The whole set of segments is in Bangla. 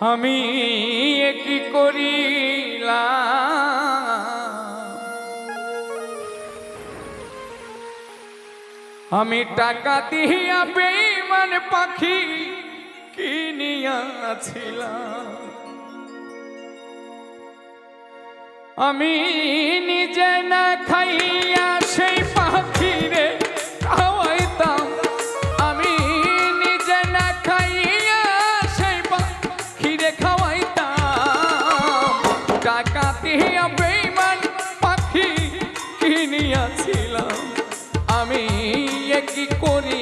আমি কি করিলাম? আমি টাকা দিয়া বেইমান পাখি কিনিয়াছিলাম আমি নিজে না খাইয়া কিনিয়াছিলাম আমি একই কি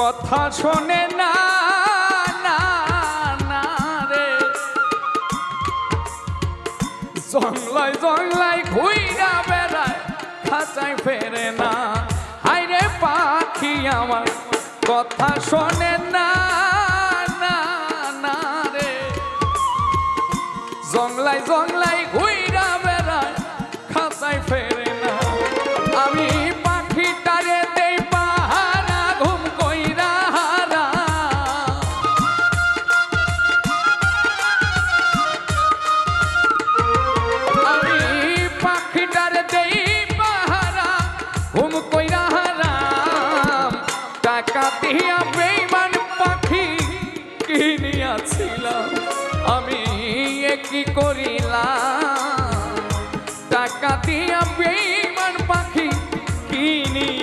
কথা শোনে না না রে। জংলায় জংলায় ঘুইরা বেড়ায়, খাঁচায় ফেরে না। হাইরে পাখি আমার, কথা শোনে না না না রে। জংলায় জংলায় ঘুইরা বেড়ায়, খাঁচায় ফেরে কি করিলাম? টাকা দিয়া বেইমান পাখি কিনিয়াছিলাম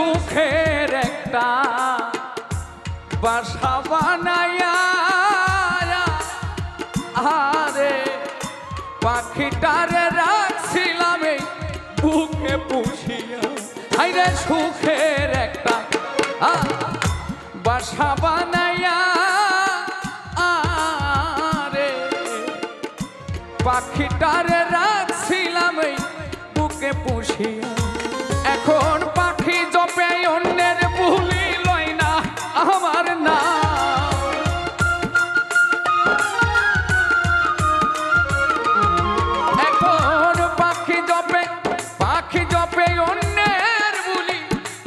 সুখের একটা বাসা বানায়া আরে পাখিটারে রাখছিলাম এই বুকে পুষিয়া। ভাইরে সুখের একটা বাসা বানায়া আরে পাখিটারে রাখছিলাম এই বুকে পুষিয়া। এখন